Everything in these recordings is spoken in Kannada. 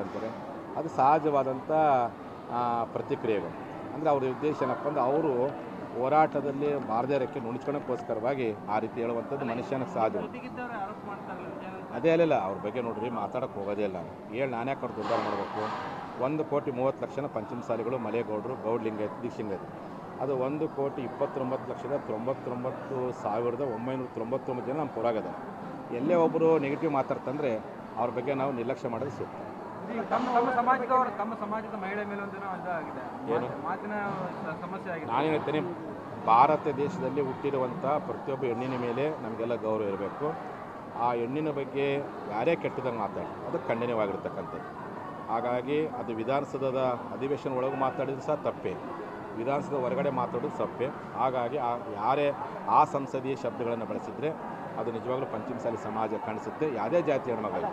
ಅಂತಾರೆ ಅದು ಸಹಜವಾದಂಥ ಪ್ರತಿಕ್ರಿಯೆಗಳು. ಅಂದರೆ ಅವ್ರ ಉದ್ದೇಶ ಏನಪ್ಪ ಅಂದರೆ ಅವರು ಹೋರಾಟದಲ್ಲಿ ಬಾರದೇರಕ್ಕೆ ನುಣಿಸ್ಕೊಳಕ್ಕೋಸ್ಕರವಾಗಿ ಆ ರೀತಿ ಹೇಳುವಂಥದ್ದು ಮನುಷ್ಯನ ನಿಜಾನಂತ ಅದೇ ಅಲ್ಲಿಲ್ಲ ಅವ್ರ ಬಗ್ಗೆ ನೋಡ್ರಿ, ಮಾತಾಡೋಕೆ ಹೋಗೋದೇ ಇಲ್ಲ. ಹೇಳಿ ನಾನೇ ಯಾಕೆ ದುಡ್ಡಾರ ಮಾಡಬೇಕು. ಒಂದು ಕೋಟಿ ಮೂವತ್ತು ಲಕ್ಷನ ಪಂಚಮಸಾಲಿಗಳು ಮಲೆಗೌಡರು ಗೌಡ್ಲಿಂಗಾಯತ್ ದೀಕ್ಷಿಂಗಾಯತ್ ಅದು ಒಂದು ಕೋಟಿ ಇಪ್ಪತ್ತೊಂಬತ್ತು ಲಕ್ಷದ ತೊಂಬತ್ತೊಂಬತ್ತು ಸಾವಿರದ ಒಂಬೈನೂರ ತೊಂಬತ್ತೊಂಬತ್ತು ಜನ ನಮ್ಮ ಪುರಾಗದ ಎಲ್ಲೇ ಒಬ್ಬರು ನೆಗೆಟಿವ್ ಮಾತಾಡ್ತಂದರೆ ಅವ್ರ ಬಗ್ಗೆ ನಾವು ನಿರ್ಲಕ್ಷ್ಯ ಮಾಡೋದು ಸೂಕ್ತ. ನಾನು ಹೇಳ್ತೀನಿ ಭಾರತ ದೇಶದಲ್ಲಿ ಹುಟ್ಟಿರುವಂಥ ಪ್ರತಿಯೊಬ್ಬ ಹೆಣ್ಣಿನ ಮೇಲೆ ನಮಗೆಲ್ಲ ಗೌರವ ಇರಬೇಕು ಆ ಹೆಣ್ಣಿನ ಬಗ್ಗೆ ಯಾರೇ ಕೆಟ್ಟದಂಗೆ ಮಾತಾಡಿ ಅದು ಖಂಡನೀಯವಾಗಿರ್ತಕ್ಕಂಥದ್ದು ಹಾಗಾಗಿ ಅದು ವಿಧಾನಸೌಧದ ಅಧಿವೇಶನ ಒಳಗೆ ಮಾತಾಡಿದ್ರು ಸಹ ತಪ್ಪೇ ವಿಧಾನಸೌಧ ಹೊರಗಡೆ ಮಾತಾಡೋದು ತಪ್ಪೇ ಹಾಗಾಗಿ ಆ ಯಾರೇ ಆ ಸಂಸದೀಯ ಶಬ್ದಗಳನ್ನು ಬಳಸಿದರೆ ಅದು ನಿಜವಾಗ್ಲೂ ಪಂಚಮಸಾಲಿ ಸಮಾಜ ಕಾಣಿಸುತ್ತೆ ಯಾವುದೇ ಜಾತಿ ಹೆಣ್ಮಗಳು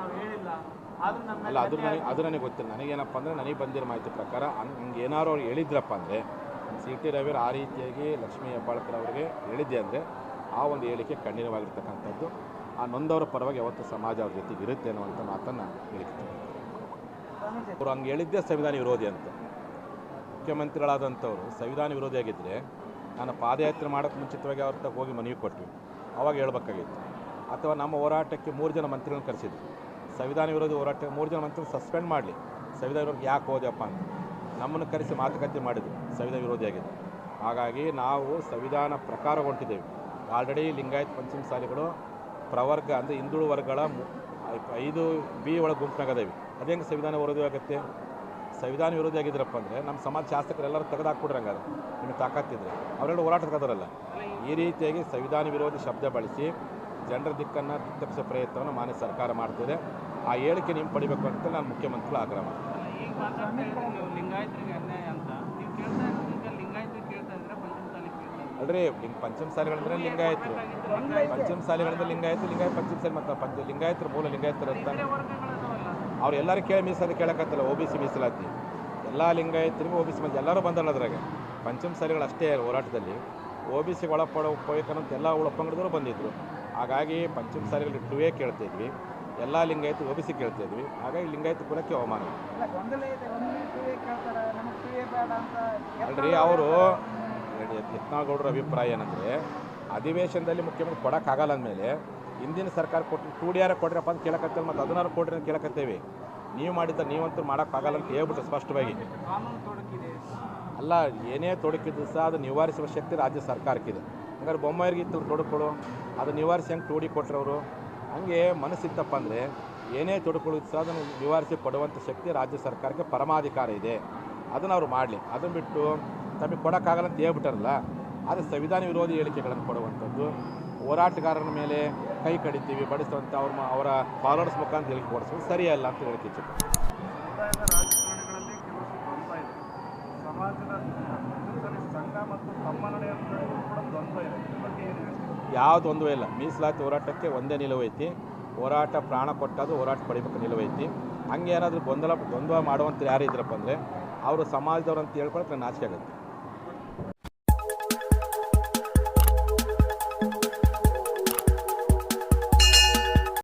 ರವಿ ಅಲ್ಲ ಅದು ನನಗೆ ಅದು ನನಗೆ ಗೊತ್ತಿಲ್ಲ. ನನಗೇನಪ್ಪ ಅಂದರೆ ನನಗೆ ಬಂದಿರೋ ಮಾಹಿತಿ ಪ್ರಕಾರ ಹಂಗೆ ಹಂಗೆ ಏನಾದ್ರು ಅವ್ರು ಹೇಳಿದ್ರಪ್ಪ ಅಂದರೆ ಸಿ ಟಿ ರವಿಯವರು ಆ ರೀತಿಯಾಗಿ ಲಕ್ಷ್ಮೀ ಹೆಬ್ಬಾಳ್ಕರ್ ಅವರಿಗೆ ಹೇಳಿದ್ದೆ ಅಂದರೆ ಆ ಒಂದು ಹೇಳಿಕೆ ಖಂಡಿತವಾಗಿರ್ತಕ್ಕಂಥದ್ದು. ಆ ನೊಂದವರ ಪರವಾಗಿ ಯಾವತ್ತೂ ಸಮಾಜ ಅವ್ರ ಜೊತೆಗೆ ಇರುತ್ತೆ ಅನ್ನುವಂಥ ಮಾತನ್ನು ಹೇಳಿಕೆ ಅವರು ಹಂಗೆ ಹೇಳಿದ್ದೆ ಸಂವಿಧಾನ ವಿರೋಧಿ ಅಂತ. ಮುಖ್ಯಮಂತ್ರಿಗಳಾದಂಥವ್ರು ಸಂವಿಧಾನ ವಿರೋಧಿ ಆಗಿದ್ದರೆ ನಾನು ಪಾದಯಾತ್ರೆ ಮಾಡೋಕ್ಕೆ ಮುಂಚಿತವಾಗಿ ಅವ್ರ ತಗೋಗಿ ಮನವಿ ಕೊಟ್ವಿ. ಅವಾಗ ಹೇಳ್ಬೇಕಾಗಿತ್ತು. ಅಥವಾ ನಮ್ಮ ಹೋರಾಟಕ್ಕೆ ಮೂರು ಜನ ಮಂತ್ರಿಗಳನ್ನ ಕರೆಸಿದ್ರು. ಸಂವಿಧಾನ ವಿರೋಧಿ ಹೋರಾಟ ಮೂರು ಜನ ಮಂತ್ರಿ ಸಸ್ಪೆಂಡ್ ಮಾಡಲಿ. ಸಂವಿಧಾನ ವಿರೋಧಿ ಯಾಕೆ ಹೋದ್ಯಪ್ಪ ಅಂತ. ನಮ್ಮನ್ನು ಕರೆಸಿ ಮಾತುಕತೆ ಮಾಡಿದ್ರು. ಸಂವಿಧಾನ ವಿರೋಧಿಯಾಗಿದೆ ಹಾಗಾಗಿ ನಾವು ಸಂವಿಧಾನ ಪ್ರಕಾರ ಹೊಂಟಿದ್ದೇವೆ ಆಲ್ರೆಡಿ ಲಿಂಗಾಯತ್ ಪಂಚಮಸಾಲಿಗಳು ಪ್ರವರ್ಗ ಅಂದರೆ ಹಿಂದುಳು ವರ್ಗಗಳ ಐದು ಬಿ ಒಳಗೆ ಗುಂಪಿನಾಗದೇವಿ. ಅದೇ ಹೆಂಗೆ ಸಂವಿಧಾನ ವಿರೋಧಿ ಆಗುತ್ತೆ? ಸಂವಿಧಾನ ವಿರೋಧಿ ಆಗಿದ್ರಪ್ಪ ಅಂದರೆ ನಮ್ಮ ಸಮಾಜ ಶಾಸಕರೆಲ್ಲರೂ ತೆಗೆದಾಕ್ಬಿಡ್ರಿ ಹಂಗಾರೆ ನಿಮಗೆ ತಾಕತ್ತಿದ್ರೆ. ಅವರೆಲ್ಲ ಹೋರಾಟಗಾರರಲ್ಲ. ಈ ರೀತಿಯಾಗಿ ಸಂವಿಧಾನ ವಿರೋಧಿ ಶಬ್ದ ಬಳಸಿ ಜನರ ದಿಕ್ಕನ್ನು ತಪ್ಪಿಸೋ ಪ್ರಯತ್ನವನ್ನು ಮಾನ್ಯ ಸರ್ಕಾರ ಮಾಡ್ತಿದೆ. ಆ ಹೇಳಿಕೆ ನಿಮ್ಮ ಪಡಿಬೇಕು ಅಂತ ನಾನು ಮುಖ್ಯಮಂತ್ರಿಗಳು ಆಗ್ರಹ ಅಲ್ರಿ ಈಗ ಪಂಚಮ ಸಾಲಿಗಳಂದ್ರೆ ನೀವು ಪಂಚಮ ಪಂಚಮ ಲಿಂಗ ಲಿಂಗಾಯತರು. ಪಂಚಮಸಾಲಿಗಳಂದ್ರೆ ಲಿಂಗಾಯತ ಲಿಂಗಾಯತ ಪಂಚಮಸಾಲಿ ಮತ್ತು ಪಂಚ ಲಿಂಗಾಯತರು ಮೂಲ ಲಿಂಗಾಯತರು ಅಂತ. ಅವ್ರು ಎಲ್ಲರೂ ಕೇಳಿ ಮೀಸಲು ಕೇಳಕತ್ತಲ್ಲ ಒ ಬಿ ಸಿ ಮೀಸಲಾತಿ. ಎಲ್ಲ ಲಿಂಗಾಯತರಿಗೂ ಓ ಬಿ ಸಿ ಎಲ್ಲರೂ ಬಂದಲ್ಲ ಅದ್ರಾಗ. ಪಂಚಮಸಾಲಿಗಳು ಅಷ್ಟೇ ಹೋರಾಟದಲ್ಲಿ. ಓ ಬಿ ಸಿಗೆ ಒಳಪಡೋ ಉಪಯೋಗಕ್ಕಂತ ಎಲ್ಲ ಉಳಪಂಗಡದವರು ಬಂದಿದ್ದರು ಹಾಗಾಗಿ ಪಂಚಮ ಪಂಚಮಸಾಲಿಗಳು ಇಟ್ಟುವೇ ಕೇಳ್ತಾ ಇದ್ವಿ. ಎಲ್ಲ ಲಿಂಗಾಯತ ಒ ಬಿ ಸಿ ಕೇಳ್ತಾ ಇದ್ವಿ. ಹಾಗಾಗಿ ಲಿಂಗಾಯತ ಕುಲಕ್ಕೆ ಅವಮಾನ. ಅಲ್ರಿ ಅವರು ಯತ್ನಾಗೌಡರ ಅಭಿಪ್ರಾಯ ಏನಂದರೆ ಅಧಿವೇಶನದಲ್ಲಿ ಮುಖ್ಯಮಂತ್ರಿ ಕೊಡೋಕ್ಕಾಗಲ್ಲ ಅಂದಮೇಲೆ ಹಿಂದಿನ ಸರ್ಕಾರ ಕೊಟ್ಟು ಟೂ ಡಿ ಆರ್ ಕೊಡ್ರಪ್ಪ ಅಂತ ಕೇಳಕತ್ತೇವೆ ಮತ್ತು ಅದನ್ನಾರು ಕೊಡ್ರಿ ಅಂತ ಕೇಳಕತ್ತೇವೆ. ನೀವು ಮಾಡಿದ್ದ ನೀವಂತೂ ಮಾಡೋಕ್ಕಾಗಲ್ಲ ಅಂತ ಹೇಳ್ಬಿಟ್ಟು ಸ್ಪಷ್ಟವಾಗಿ. ಅಲ್ಲ ಏನೇ ತೊಡಕಿದ್ದು ಸಹ ಅದು ನಿವಾರಿಸುವ ಶಕ್ತಿ ರಾಜ್ಯ ಸರ್ಕಾರಕ್ಕಿದೆ. ಹಂಗಾರೆ ಬೊಮ್ಮಾಯಿಗೆ ಇತ್ತು ಅದು ನಿವಾರಿಸಿ ಹೆಂಗೆ ತೋಡಿ ಕೊಟ್ರವರು. ಹಂಗೆ ಮನಸ್ಸಿತ್ತಪ್ಪ ಅಂದರೆ ಏನೇ ತೊಡ್ಕೊಳ್ಳೋದು ಸಹ ಅದನ್ನು ನಿವಾರಿಸಿ ಕೊಡುವಂಥ ಶಕ್ತಿ ರಾಜ್ಯ ಸರ್ಕಾರಕ್ಕೆ ಪರಮಾಧಿಕಾರ ಇದೆ. ಅದನ್ನು ಅವರು ಮಾಡಲಿ. ಅದನ್ನು ಬಿಟ್ಟು ತಮಗೆ ಕೊಡೋಕ್ಕಾಗಲ್ಲ ಅಂತ ಹೇಳ್ಬಿಟ್ಟಾರಲ್ಲ, ಆದರೆ ಸಂವಿಧಾನ ವಿರೋಧಿ ಹೇಳಿಕೆಗಳನ್ನು ಕೊಡುವಂಥದ್ದು ಹೋರಾಟಗಾರರ ಮೇಲೆ ಕೈ ಕಡಿತೀವಿ ಬಡಿಸುವಂಥ ಅವ್ರ ಅವರ ಫಾಲೋವರ್ಸ್ ಮುಖಾಂತರ ಹೇಳಿಕೆ ಕೊಡಿಸೋದು ಸರಿಯಲ್ಲ ಅಂತ ಹೇಳಿಕೆ ಸಮಾಜದ ಸಂಘ ಮತ್ತು ಏನು ಹೇಳ್ತೀವಿ ಯಾವ ತೊಂದರೆ ಇಲ್ಲ. ಮೀಸಲಾತಿ ಹೋರಾಟಕ್ಕೆ ಒಂದೇ ನಿಲುವೈತಿ ಹೋರಾಟ ಪ್ರಾಣ ಕೊಟ್ಟದು ಹೋರಾಟ ಪಡಿಬೇಕು ನಿಲುವೈತಿ ಹಂಗೆ ಏನಾದರೂ ಗೊಂದಲ ಗೊಂದಲ ಮಾಡುವಂಥ ಯಾರು ಇದ್ರಪ್ಪ ಅಂದರೆ, ಅವರು ಸಮಾಜದವ್ರು ಅಂತ ಹೇಳ್ಕೊಳಕ್ಕೆ ನಾಚಿಕೆ ಆಗುತ್ತೆ.